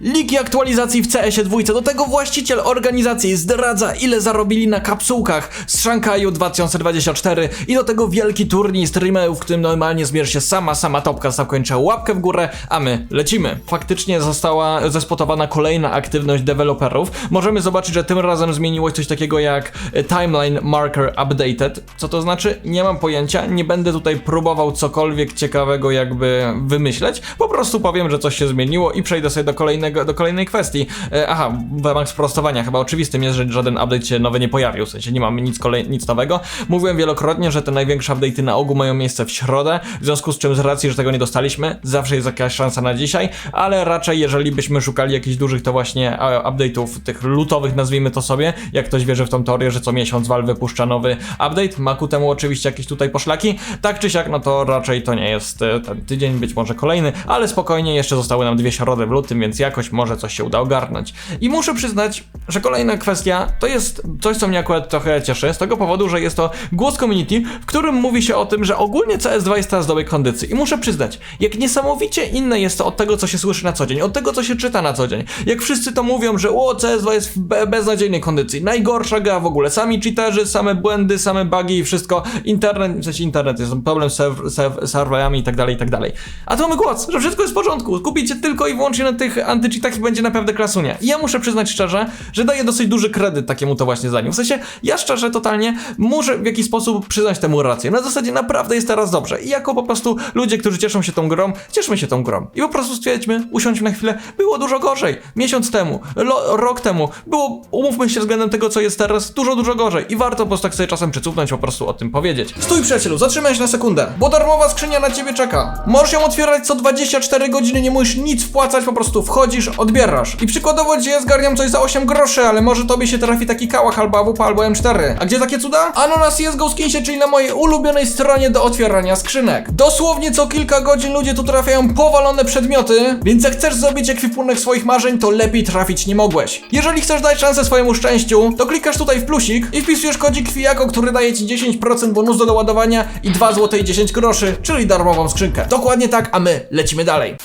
Liki aktualizacji w CS-ie dwójce, do tego właściciel organizacji zdradza ile zarobili na kapsułkach z Szanghaju 2024 i do tego wielki turniej streamerów, w którym normalnie zmierzy się sama, sama topka, zakończę łapkę w górę, a my lecimy. Faktycznie została zespotowana kolejna aktywność deweloperów. Możemy zobaczyć, że tym razem zmieniło coś takiego jak e, Timeline Marker Updated. Co to znaczy? Nie mam pojęcia, nie będę tutaj próbował cokolwiek ciekawego jakby wymyśleć, po prostu powiem, że coś się zmieniło i przejdę sobie do kolejnego, do kolejnej kwestii. E, aha, w ramach sprostowania, chyba oczywistym jest, że żaden update się nowy nie pojawił, w sensie nie mamy nic, kolej, nic nowego. Mówiłem wielokrotnie, że te największe update'y na ogół mają miejsce w środę, w związku z czym z racji, że tego nie dostaliśmy, zawsze jest jakaś szansa na dzisiaj, ale raczej jeżeli byśmy szukali jakichś dużych to właśnie e, update'ów, tych lutowych nazwijmy to sobie, jak ktoś wierzy w tą teorię, że co miesiąc Valve wypuszcza nowy update, ma ku temu oczywiście jakieś tutaj poszlaki, tak czy siak, no to raczej to nie jest e, ten tydzień, być może kolejny, ale spokojnie, jeszcze zostały nam dwie środy w lutym, więc jakoś może coś się uda ogarnąć. I muszę przyznać, że kolejna kwestia to jest coś, co mnie akurat trochę cieszy, z tego powodu, że jest to głos community, w którym mówi się o tym, że ogólnie CS2 jest teraz w dobrej kondycji. I muszę przyznać, jak niesamowicie inne jest to od tego, co się słyszy na co dzień, od tego, co się czyta na co dzień. Jak wszyscy to mówią, że o, CS2 jest w be beznadziejnej kondycji, najgorsza gra w ogóle, sami cheaterzy, same błędy, same bugi i wszystko, internet, w sensie internet jest problem z serw serw serwerami i tak dalej, i tak dalej. A tu mamy głos, że wszystko jest w porządku, skupicie tylko i wyłącznie na tych antycheatach i będzie naprawdę klasunia. I ja muszę przyznać szczerze, że daję dosyć duży kredyt takiemu to właśnie zdaniu. W sensie, ja szczerze, totalnie muszę w jakiś sposób przyznać temu rację. Na zasadzie naprawdę jest teraz dobrze. I jako po prostu ludzie, którzy cieszą się tą grą, cieszmy się tą grą. I po prostu stwierdźmy, usiądźmy na chwilę, było dużo gorzej. Miesiąc temu, rok temu, było, umówmy się względem tego, co jest teraz, dużo, dużo gorzej. I warto po prostu tak sobie czasem przycupnąć, po prostu o tym powiedzieć. Stój przyjacielu, zatrzymaj się na sekundę, bo darmowa skrzynia na ciebie czeka. Możesz ją otwierać co 24 godziny, nie musisz nic wpłacać, po prostu wchodzisz, odbierasz. I przykładowo gdzie zgarniam coś za 8 groszy, ale może tobie się trafi taki kałach albo AWP albo M4. A gdzie takie cuda? Ano na CSGO Skinsie, czyli na mojej ulubionej stronie do otwierania skrzynek. Dosłownie co kilka godzin ludzie tu trafiają powalone przedmioty, więc jak chcesz zrobić ekwipunek swoich marzeń, to lepiej trafić nie mogłeś. Jeżeli chcesz dać szansę swojemu szczęściu, to klikasz tutaj w plusik i wpisujesz kodzik Kwijako, który daje ci 10% bonus do doładowania i 2 zł i 10 groszy, czyli darmową skrzynkę. Dokładnie tak, a my lecimy dalej.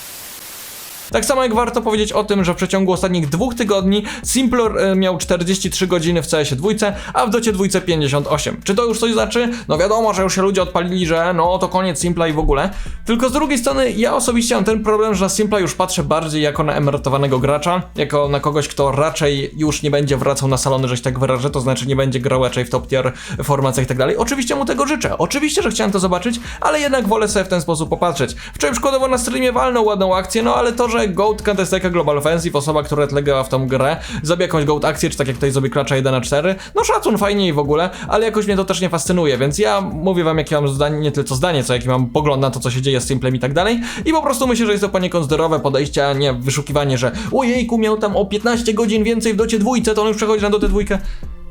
Tak samo jak warto powiedzieć o tym, że w przeciągu ostatnich dwóch tygodni Simplor e, miał 43 godziny w CS-ie dwójce, a w docie dwójce 58. Czy to już coś znaczy? No wiadomo, że już się ludzie odpalili, że no to koniec Simpla i w ogóle. Tylko z drugiej strony ja osobiście mam ten problem, że na Simpla już patrzę bardziej jako na emerytowanego gracza, jako na kogoś, kto raczej już nie będzie wracał na salony, że się tak wyrażę, to znaczy nie będzie grał raczej w top tier formacjach i tak dalej. Oczywiście mu tego życzę, oczywiście, że chciałem to zobaczyć, ale jednak wolę sobie w ten sposób popatrzeć. Wczoraj przykładowo na streamie walnął ładną akcję, no ale to, że Goat Counter Strike Global Offensive, osoba, która tyle grała w tą grę, zrobi jakąś Goat akcję, czy tak jak tutaj zrobi klacza 1 na 4, no szacun, fajnie i w ogóle, ale jakoś mnie to też nie fascynuje, więc ja mówię wam, jakie mam zdanie, nie tyle co zdanie, co jaki mam pogląd na to, co się dzieje z Simplem i tak dalej, i po prostu myślę, że jest to poniekąd zdrowe podejście, a nie wyszukiwanie, że ojejku, miał tam o 15 godzin więcej w docie dwójce, to on już przechodzi na dotę dwójkę.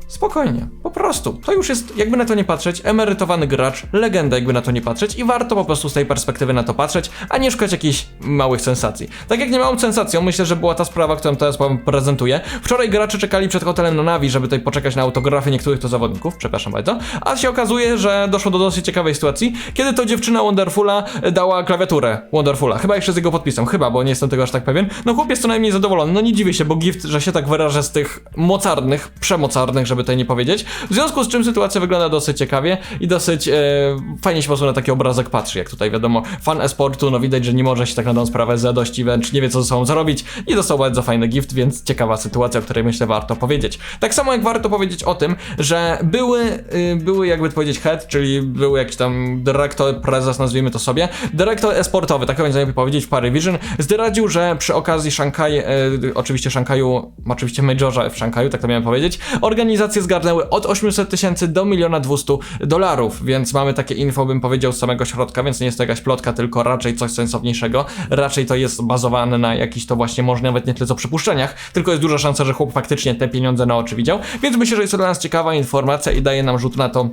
Spokojnie, po prostu. To już jest, jakby na to nie patrzeć, emerytowany gracz, legenda, jakby na to nie patrzeć, i warto po prostu z tej perspektywy na to patrzeć, a nie szukać jakichś małych sensacji. Tak jak nie małą sensacją, myślę, że była ta sprawa, którą teraz wam prezentuję. Wczoraj gracze czekali przed hotelem na Navi, żeby tutaj poczekać na autografy niektórych to zawodników, przepraszam bardzo, a się okazuje, że doszło do dosyć ciekawej sytuacji, kiedy to dziewczyna Wonderfula dała klawiaturę Wonderfula. Chyba jeszcze z jego podpisem, chyba, bo nie jestem tego aż tak pewien. No chłop jest co najmniej zadowolony, no nie dziwię się, bo gift, że się tak wyrażę z tych mocarnych, przemocarnych, żeby tutaj nie powiedzieć. W związku z czym sytuacja wygląda dosyć ciekawie i dosyć e, fajnie się po na taki obrazek patrzy, jak tutaj wiadomo, fan esportu, no widać, że nie może się tak na tą sprawę z radości, wręcz nie wie co ze sobą zrobić i dostał bardzo fajny gift, więc ciekawa sytuacja, o której myślę warto powiedzieć. Tak samo jak warto powiedzieć o tym, że były, y, były jakby to powiedzieć head, czyli był jakiś tam dyrektor, prezes, nazwijmy to sobie, dyrektor esportowy, tak będzie najlepiej powiedzieć w Parivision, zdradził, że przy okazji Szanghaj, e, oczywiście Szanghaju, oczywiście Majorze w Szanghaju, tak to miałem powiedzieć, organizacje zgarnęły od 800 tysięcy do 1 200 dolarów, więc mamy takie info, bym powiedział, z samego środka, więc nie jest to jakaś plotka, tylko raczej coś sensowniejszego, raczej to jest bazowane na jakichś to właśnie może nawet nie tyle co przypuszczeniach, tylko jest duża szansa, że chłop faktycznie te pieniądze na oczy widział, więc myślę, że jest to dla nas ciekawa informacja i daje nam rzut na to,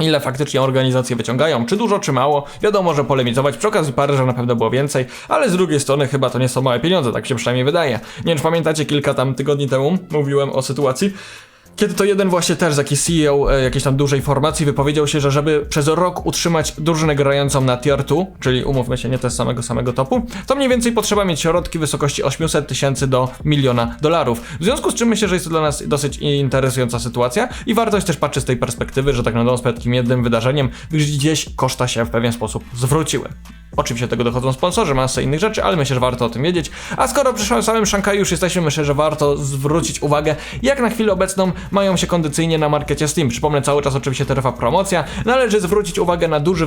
Ile faktycznie organizacje wyciągają, czy dużo, czy mało. Wiadomo, że polemizować przy okazji Paryża na pewno było więcej, ale z drugiej strony chyba to nie są małe pieniądze, tak się przynajmniej wydaje. Nie wiem, czy pamiętacie, kilka tam tygodni temu mówiłem o sytuacji, Kiedy to jeden właśnie też, jakiś CEO e, jakiejś tam dużej formacji wypowiedział się, że żeby przez rok utrzymać drużynę grającą na tier 2, czyli umówmy się, nie z samego samego topu, to mniej więcej potrzeba mieć środki w wysokości 800 tysięcy do miliona dolarów. W związku z czym myślę, że jest to dla nas dosyć interesująca sytuacja i warto też patrzeć z tej perspektywy, że tak na dobrą sprawę takim jednym wydarzeniem gdzieś koszta się w pewien sposób zwróciły. Oczywiście do tego dochodzą sponsorzy, masę innych rzeczy, ale myślę, że warto o tym wiedzieć. A skoro przy samym Szanghaju już jesteśmy, myślę, że warto zwrócić uwagę, jak na chwilę obecną mają się kondycyjnie na markecie Steam. Przypomnę, cały czas oczywiście trwa promocja. Należy zwrócić uwagę na duży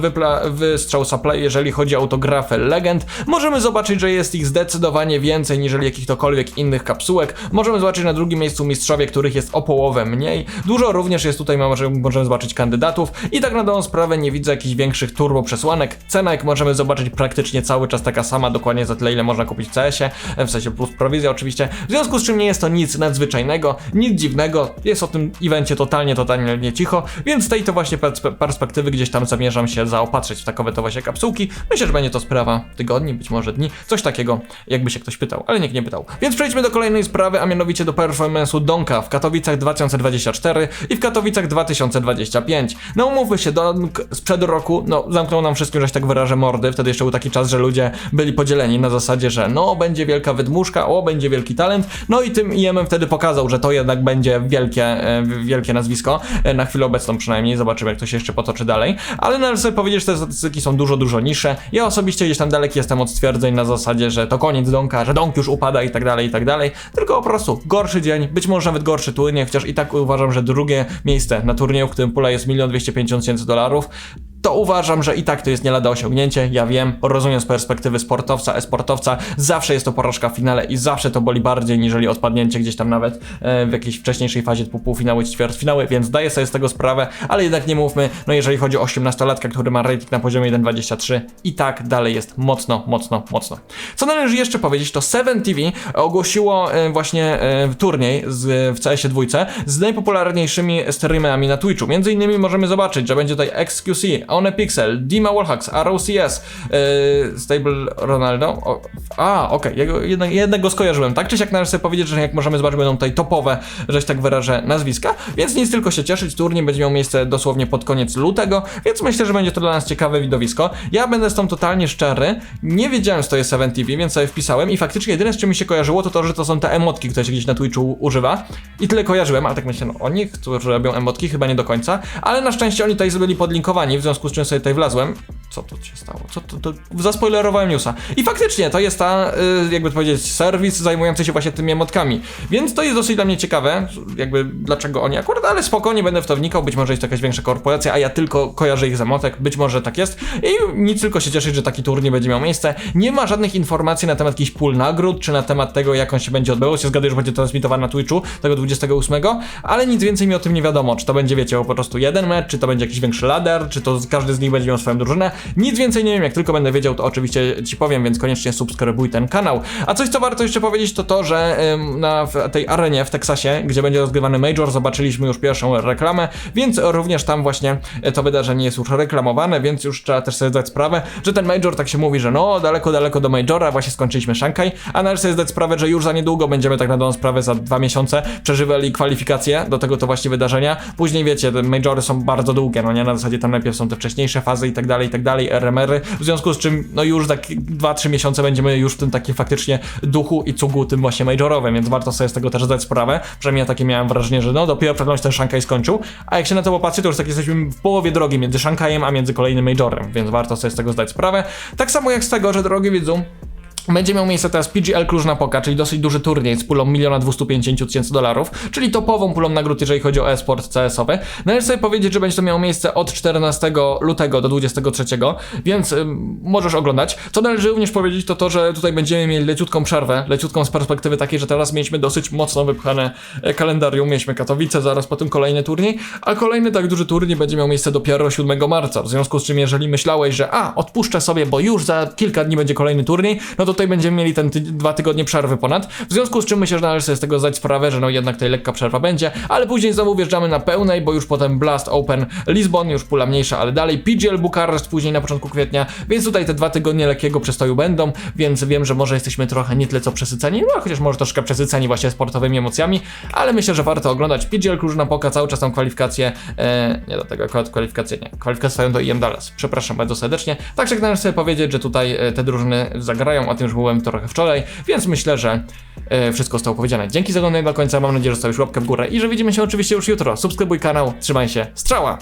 wystrzał supply, jeżeli chodzi o autografy Legend. Możemy zobaczyć, że jest ich zdecydowanie więcej niż jakichkolwiek innych kapsułek. Możemy zobaczyć na drugim miejscu mistrzowie, których jest o połowę mniej. Dużo również jest tutaj, może- możemy zobaczyć kandydatów. I tak na dobrą sprawę nie widzę jakichś większych turbo przesłanek. Cena, jak możemy zobaczyć, praktycznie cały czas taka sama, dokładnie za tyle, ile można kupić w CS-ie, w sensie plus prowizja oczywiście. W związku z czym nie jest to nic nadzwyczajnego, nic dziwnego. Jest o tym evencie totalnie, totalnie nie cicho, więc z tej to właśnie perspe- perspektywy gdzieś tam zamierzam się zaopatrzyć w takowe to właśnie kapsułki. Myślę, że będzie to sprawa tygodni, być może dni, coś takiego, jakby się ktoś pytał, ale nikt nie pytał. Więc przejdźmy do kolejnej sprawy, a mianowicie do performance'u Donka w Katowicach 2024 i w Katowicach 2025. No umówmy się, Donk sprzed roku, no zamknął nam wszystkim, że się tak wyrażę, mordy, wtedy jeszcze był taki czas, że ludzie byli podzieleni na zasadzie, że no będzie wielka wydmuszka, o będzie wielki talent, no i tym IEM wtedy pokazał, że to jednak będzie wielkie, e, wielkie nazwisko, e, na chwilę obecną przynajmniej, zobaczymy jak to się jeszcze potoczy dalej, ale należy sobie powiedzieć, że te statystyki są dużo, dużo niższe. Ja osobiście gdzieś tam daleki jestem od stwierdzeń na zasadzie, że to koniec Donka, że Donk już upada i tak dalej, i tak dalej, tylko po prostu gorszy dzień, być może nawet gorszy turniej, chociaż i tak uważam, że drugie miejsce na turnieju, w którym pula jest 1 250 tysięcy dolarów, to uważam, że i tak to jest nie lada osiągnięcie. Ja wiem, rozumiem z perspektywy sportowca, e-sportowca, zawsze jest to porażka w finale i zawsze to boli bardziej, niżeli odpadnięcie gdzieś tam nawet e, w jakiejś wcześniejszej fazie typu półfinały czy ćwierćfinały, więc zdaję sobie z tego sprawę, ale jednak nie mówmy, no jeżeli chodzi o 18-latka, który ma rating na poziomie 1.23, i tak dalej jest mocno, mocno, mocno. Co należy jeszcze powiedzieć, to 7TV ogłosiło e, właśnie e, turniej z, w CS-ie dwójce z najpopularniejszymi streamerami na Twitchu. Między innymi możemy zobaczyć, że będzie tutaj XQC, Onepixel, Dima Wallhacks, ROCS, yy, Stable Ronaldo. O, a, okej, okay. jednak, jednego skojarzyłem. Tak czy siak należy sobie powiedzieć, że jak możemy zobaczyć, będą tutaj topowe, że się tak wyrażę, nazwiska. Więc nic tylko się cieszyć. Turniej będzie miał miejsce dosłownie pod koniec lutego, więc myślę, że będzie to dla nas ciekawe widowisko. Ja będę z tą totalnie szczery. Nie wiedziałem, że to jest 7TV, więc sobie wpisałem i faktycznie jedyne, z czym mi się kojarzyło, to to, że to są te emotki, które się gdzieś na Twitchu używa. I tyle kojarzyłem, ale tak myślę, no o nich, którzy robią emotki, chyba nie do końca. Ale na szczęście oni tutaj byli podlinkowani, w związku z czym sobie tutaj wlazłem. Co tu się stało? Co to, to zaspoilerowałem newsa. I faktycznie to jest ta, y, jakby to powiedzieć, serwis zajmujący się właśnie tymi emotkami. Więc to jest dosyć dla mnie ciekawe, jakby dlaczego oni akurat, ale spokojnie będę w to wnikał. Być może jest to jakaś większa korporacja, a ja tylko kojarzę ich z emotek. Być może tak jest. I nic tylko się cieszyć, że taki turniej będzie miał miejsce. Nie ma żadnych informacji na temat jakichś pól nagród, czy na temat tego, jak on się będzie odbywał. Się zgaduję, że będzie transmitowany na Twitchu tego 28, ale nic więcej mi o tym nie wiadomo. Czy to będzie, wiecie, po prostu jeden mecz, czy to będzie jakiś większy ladder, czy to każdy z nich będzie miał swoją drużynę. Nic więcej nie wiem, jak tylko będę wiedział, to oczywiście ci powiem, więc koniecznie subskrybuj ten kanał. A coś, co warto jeszcze powiedzieć, to to, że na tej arenie w Teksasie, gdzie będzie rozgrywany Major, zobaczyliśmy już pierwszą reklamę, więc również tam właśnie e, to wydarzenie jest już reklamowane, więc już trzeba też sobie zdać sprawę, że ten Major tak się mówi, że no, daleko, daleko do Majora, właśnie skończyliśmy Shanghai, a należy sobie zdać sprawę, że już za niedługo będziemy tak na dobrą sprawę za dwa miesiące przeżywali kwalifikacje do tego to właśnie wydarzenia. Później wiecie, te Majory są bardzo długie, no nie, na zasadzie tam najpierw są te wcześniejsze fazy i tak dalej, i tak dalej, RMR-y, w związku z czym, no już tak 2-3 miesiące będziemy już w tym takim faktycznie duchu i cugu tym właśnie majorowym, więc warto sobie z tego też zdać sprawę, przynajmniej ja takie miałem wrażenie, że no dopiero chwilą ten Szanghaj skończył, a jak się na to popatrzy, to już tak jesteśmy w połowie drogi między Szanghajem a między kolejnym majorem, więc warto sobie z tego zdać sprawę. Tak samo jak z tego, że drogi widzą, będzie miał miejsce teraz PGL Klużna Poka, czyli dosyć duży turniej z pulą 1 250 tysięcy dolarów, czyli topową pulą nagród, jeżeli chodzi o e-sport CS-owy. Należy sobie powiedzieć, że będzie to miało miejsce od 14 lutego do 23, więc możesz oglądać. Co należy również powiedzieć, to to, że tutaj będziemy mieli leciutką przerwę, leciutką z perspektywy takiej, że teraz mieliśmy dosyć mocno wypchane e, kalendarium, mieliśmy Katowice, zaraz po tym kolejny turniej, a kolejny tak duży turniej będzie miał miejsce dopiero 7 marca, w związku z czym jeżeli myślałeś, że a, odpuszczę sobie, bo już za kilka dni będzie kolejny turniej, no to tutaj będziemy mieli ten ty dwa tygodnie przerwy ponad. W związku z czym myślę, że należy sobie z tego zdać sprawę, że no jednak tutaj lekka przerwa będzie, ale później znowu wjeżdżamy na pełnej, bo już potem Blast Open Lisbon, już pula mniejsza, ale dalej PGL Bukarest później na początku kwietnia, więc tutaj te dwa tygodnie lekkiego przestoju będą, więc wiem, że może jesteśmy trochę nie tyle co przesyceni, no chociaż może troszkę przesyceni właśnie sportowymi emocjami, ale myślę, że warto oglądać. PGL Klużna Poka cały czas tam kwalifikacje, e, nie do tego akurat kwalifikacje nie, kwalifikacje trwają do IM Dallas. Przepraszam bardzo serdecznie. Także należy sobie powiedzieć, że tutaj e, te drużyny zagrają, o już mówiłem trochę wczoraj, więc myślę, że e, wszystko zostało powiedziane. Dzięki za oglądanie do końca, mam nadzieję, że zostawisz łapkę w górę i że widzimy się oczywiście już jutro. Subskrybuj kanał, trzymaj się, strzała!